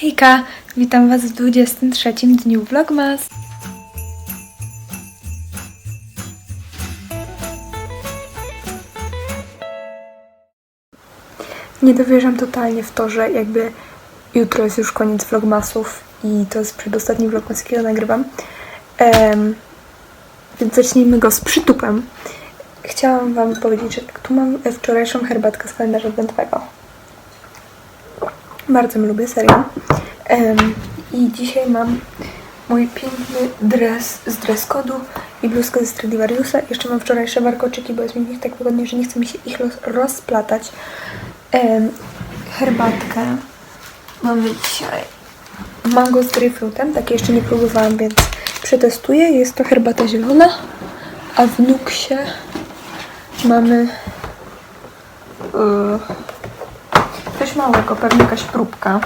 Hejka, witam Was w 23 dniu Vlogmas. Nie dowierzam totalnie w to, że jakby jutro jest już koniec Vlogmasów i to jest przedostatni Vlogmas, jakiego nagrywam. Em, więc zacznijmy go z przytupem. Chciałam Wam powiedzieć, że tu mam wczorajszą herbatkę z kalendarza adwentowego. Bardzo lubię, serio. Em, I dzisiaj mam mój piękny dres z dress kodu i bluzkę ze Stradivariusa. Jeszcze mam wczorajsze warkoczyki, bo jest mi w nich tak wygodnie, że nie chce mi się ich roz- rozplatać. Em, herbatkę mamy dzisiaj mango z grapefruitem. Takie jeszcze nie próbowałam, więc przetestuję. Jest to herbata zielona, a w nuksie mamy yy, coś małego, pewnie jakaś próbka.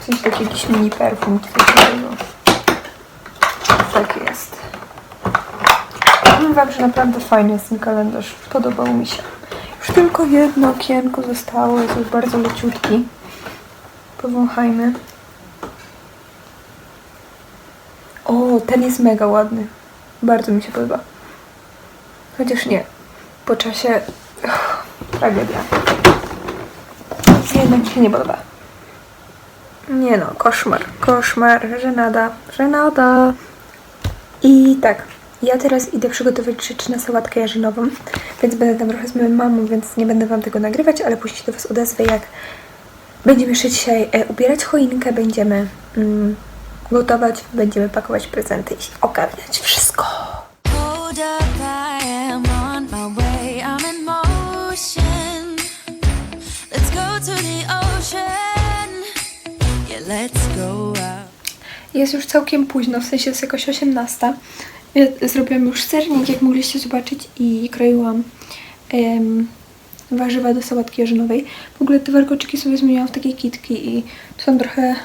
W sensie taki jakiś mini perfum. coś takiego. Tak jest. Powiem Wam, że naprawdę fajny jest ten kalendarz. Podobał mi się. Już tylko jedno okienko zostało, jest już bardzo leciutki. Powąchajmy. O, ten jest mega ładny. Bardzo mi się podoba. Chociaż nie. Po czasie... Uff, tragedia. Jednak mi się nie podoba. Nie no, koszmar, koszmar, żenada, żenada. I tak, ja teraz idę przygotować rzeczy na sałatkę jarzynową, więc będę tam trochę z moją mamą, więc nie będę Wam tego nagrywać, ale później do Was odezwę, jak będziemy jeszcze dzisiaj e, ubierać choinkę, będziemy mm, gotować, będziemy pakować prezenty i ogarniać wszystko. Jest już całkiem późno, w sensie jest jakoś 18. Ja zrobiłam już sernik, jak mogliście zobaczyć i kroiłam warzywa do sałatki jarzynowej. W ogóle te warkoczyki sobie zmieniłam w takie kitki i tu są trochę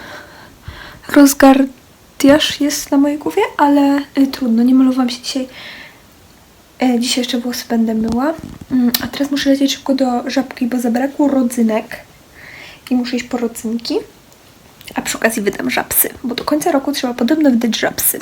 rozgardiaż jest na mojej głowie, ale y, trudno, nie malowałam się dzisiaj. E, dzisiaj jeszcze włosy będę myła. Mm, a teraz muszę lecieć szybko do żabki, bo zabrakło rodzynek i muszę iść po rodzynki. A przy okazji wydam żabsy, bo do końca roku trzeba podobno wydać żabsy.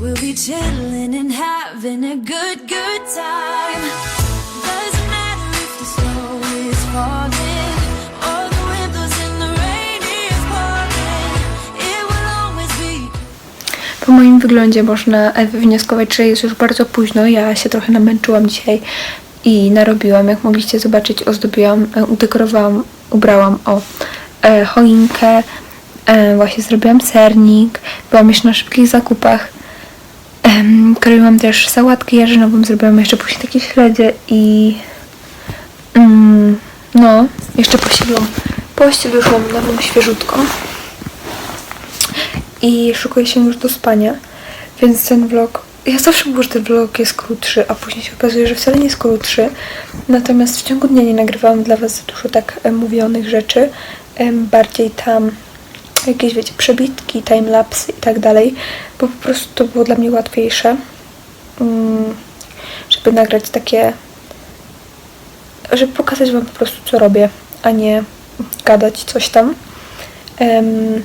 We'll be chilling and having a good, good time. Po moim wyglądzie można e, wywnioskować, że jest już bardzo późno. Ja się trochę namęczyłam dzisiaj i narobiłam. Jak mogliście zobaczyć, ozdobiłam, e, udekorowałam, ubrałam o e, choinkę. E, właśnie zrobiłam sernik. Byłam jeszcze na szybkich zakupach. Em, kroiłam też sałatkę jarzynową. Zrobiłam jeszcze później takie śledzie i mm, no, jeszcze pościeliłam, pościeliłam nową świeżutką i szykuję się już do spania, więc ten vlog, ja zawsze mówię, że ten vlog jest krótszy, a później się okazuje, że wcale nie jest krótszy, natomiast w ciągu dnia nie nagrywałam dla Was dużo tak mówionych rzeczy, bardziej tam jakieś, wiecie, przebitki, timelapsy i tak dalej, bo po prostu to było dla mnie łatwiejsze, mm, żeby nagrać takie, żeby pokazać Wam po prostu, co robię, a nie gadać coś tam. Em,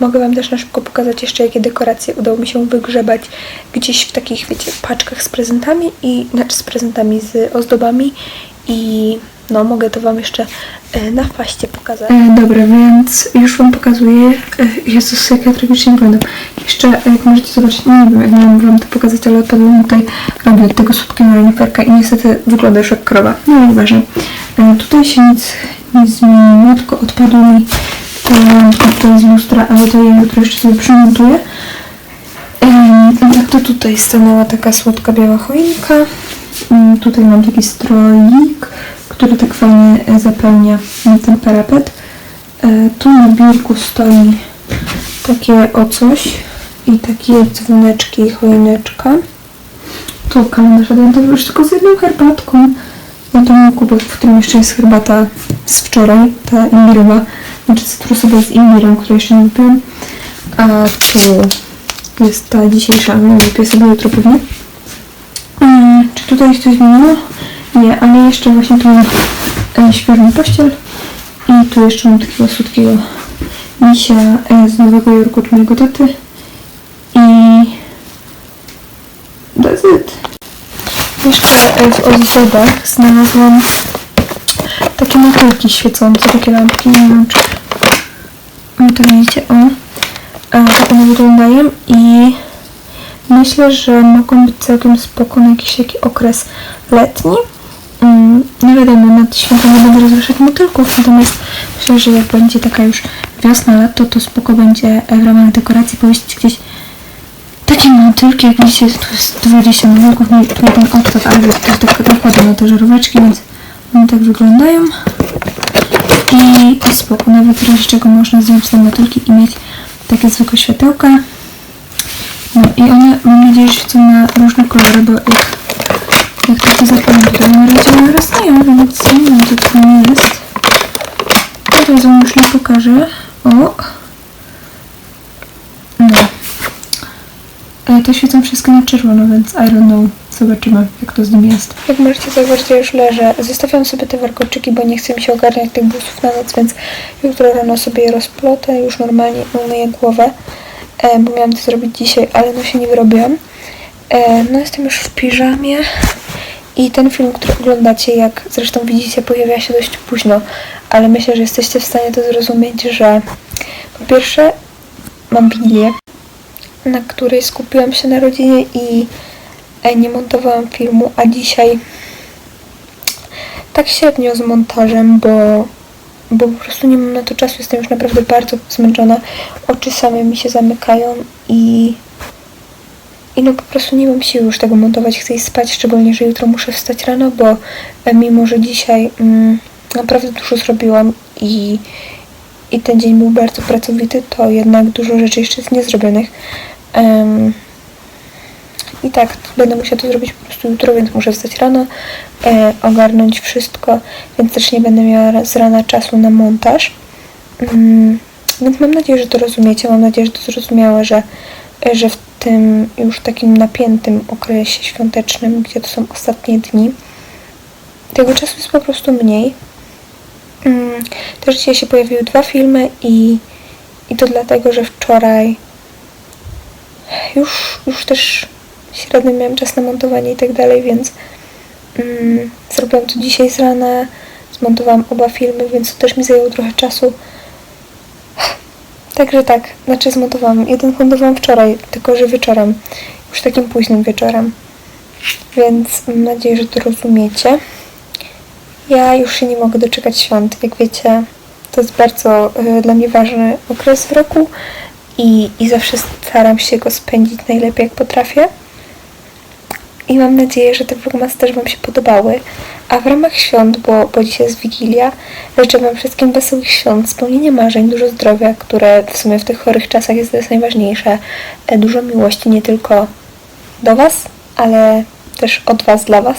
Mogę Wam też na szybko pokazać jeszcze, jakie dekoracje udało mi się wygrzebać gdzieś w takich, wiecie, paczkach z prezentami i, znaczy z prezentami, z ozdobami i no, mogę to Wam jeszcze e, na faście pokazać. E, dobra, więc już Wam pokazuję. E, Jezus, jak ja tragicznie wyglądam. Jeszcze, e, jak możecie zobaczyć, nie wiem, jak miałam Wam to pokazać, ale odpadło mi tutaj robię od tego słodkiego reniferka i niestety wygląda już jak krowa. No nieważne. E, tutaj się nic nie zmieniło, tylko odpadło mi e, tutaj z lustra, ale to ja jutro jeszcze sobie przymontuję. Jak to tutaj stanęła taka słodka biała choinka. Tutaj mam taki stroik, który tak fajnie e, zapełnia ten parapet. E, Tu na biurku stoi takie o coś i takie dzwoneczki i choineczka. Tu kalendarz adwentowy już tylko z jedną herbatką. No to mój kubek, w którym jeszcze jest herbata z wczoraj, ta imbirowa, znaczy cytrusowa z imbirem, której jeszcze nie wypiłam. A tu jest ta dzisiejsza, no wypiję sobie jutro pewnie. Mm, czy tutaj coś zmieniło? Nie, ale jeszcze właśnie tu mam e, pościel i tu jeszcze mam takiego słodkiego misia e, z Nowego Jorku od mojego taty i that's it. Jeszcze e, w ozdobach znalazłam takie motylki świecące, takie lampki, nie wiem czy no to widzicie, o. E, tak one wyglądają i myślę, że mogą być całkiem spoko na jakiś taki okres letni. Mm, nie wiadomo, nad świętem nie będę rozruszać motylków, natomiast myślę, że jak będzie taka już wiosna, lato, to spoko będzie e, w ramach dekoracji powiesić gdzieś takie motylki, jak widzicie, tu jest 20 motylków, nie, tu jeden odkład, ale to tak nakłada na te żaróweczki, więc one tak wyglądają. I, I spoko, nawet w czego można zdjąć te motylki i mieć takie zwykłe światełka. No i one, mam nadzieję, że świecą na różne kolory, bo jak, jak takie zapalą, to na razie wyrastają, więc nie wiem, co to jest. Teraz wam już nie pokażę. O! No. E, To świecą wszystkie na czerwono, więc I don't know. Zobaczymy, jak to z nim jest. Jak możecie zauważyć, ja już leżę. Zostawiam sobie te warkoczyki, bo nie chcę mi się ogarniać tych busów na noc, więc jutro rano sobie je rozplotę, już normalnie umyję głowę, e, bo miałam to zrobić dzisiaj, ale no się nie wyrobiłam. E, no jestem już w piżamie i ten film, który oglądacie, jak zresztą widzicie, pojawia się dość późno, ale myślę, że jesteście w stanie to zrozumieć, że po pierwsze mam wigilię, na której skupiłam się na rodzinie i nie montowałam filmu, a dzisiaj tak średnio z montażem, bo, bo po prostu nie mam na to czasu, jestem już naprawdę bardzo zmęczona, oczy same mi się zamykają i i no po prostu nie mam siły już tego montować, chcę spać, szczególnie, że jutro muszę wstać rano, bo e, mimo, że dzisiaj mm, naprawdę dużo zrobiłam i, i ten dzień był bardzo pracowity, to jednak dużo rzeczy jeszcze jest niezrobionych. Em, I tak, będę musiała to zrobić po prostu jutro, więc muszę wstać rano, e, ogarnąć wszystko, więc też nie będę miała z rana czasu na montaż. Mm, więc mam nadzieję, że to rozumiecie, mam nadzieję, że to zrozumiałe, że, że w tym już takim napiętym okresie świątecznym, gdzie to są ostatnie dni, tego czasu jest po prostu mniej. Mm, Też dzisiaj się pojawiły dwa filmy i, i to dlatego, że wczoraj już, już też średnio miałam czas na montowanie i tak dalej, więc mm, zrobiłam to dzisiaj z rana, zmontowałam oba filmy, więc to też mi zajęło trochę czasu. Także tak, znaczy zmontowałam. Jeden montowałam wczoraj, tylko że wieczorem, już takim późnym wieczorem. Więc mam nadzieję, że to rozumiecie. Ja już się nie mogę doczekać świąt. Jak wiecie, to jest bardzo y, dla mnie ważny okres w roku i, i zawsze staram się go spędzić najlepiej jak potrafię. I mam nadzieję, że te vlogmasy też Wam się podobały. A w ramach świąt, bo, bo dzisiaj jest Wigilia, życzę Wam wszystkim wesołych świąt, spełnienia marzeń, dużo zdrowia, które w sumie w tych chorych czasach jest, jest najważniejsze. E, Dużo miłości nie tylko do Was, ale też od Was dla Was.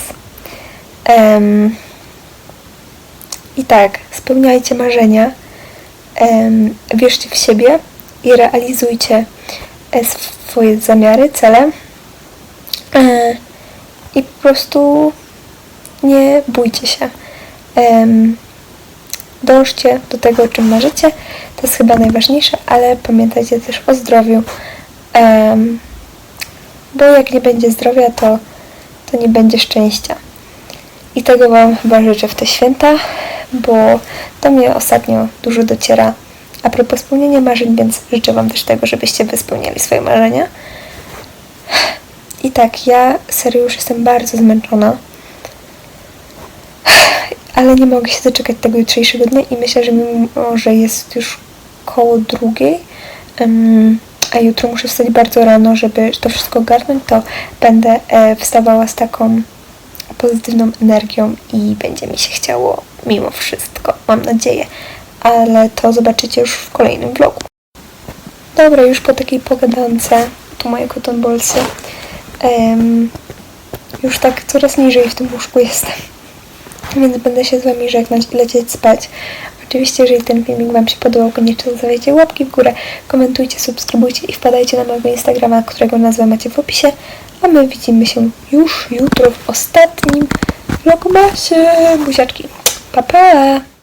Em, I tak, spełniajcie marzenia, em, wierzcie w siebie i realizujcie e, swoje zamiary, cele. E, I po prostu nie bójcie się. Dążcie do tego, o czym marzycie. To jest chyba najważniejsze, ale pamiętajcie też o zdrowiu. Bo jak nie będzie zdrowia, to, to nie będzie szczęścia. I tego Wam chyba życzę w te święta, bo do mnie ostatnio dużo dociera a propos spełnienia marzeń, więc życzę Wam też tego, żebyście Wy spełniali swoje marzenia. I tak, ja serio już jestem bardzo zmęczona, ale nie mogę się doczekać tego jutrzejszego dnia i myślę, że mimo, że jest już koło drugiej, em, a jutro muszę wstać bardzo rano, żeby to wszystko ogarnąć, to będę e, wstawała z taką pozytywną energią i będzie mi się chciało mimo wszystko, mam nadzieję. Ale to zobaczycie już w kolejnym vlogu. Dobra, już po takiej pogadance, tu moje cotton ballsy, em, już tak coraz niżej w tym łóżku jestem. Więc będę się z Wami żegnać i lecieć spać. Oczywiście, jeżeli ten filmik Wam się podobał, koniecznie zostawiajcie łapki w górę, komentujcie, subskrybujcie i wpadajcie na mojego Instagrama, którego nazwę macie w opisie. A my widzimy się już jutro w ostatnim vlogmasie. Buziaczki. Pa, pa!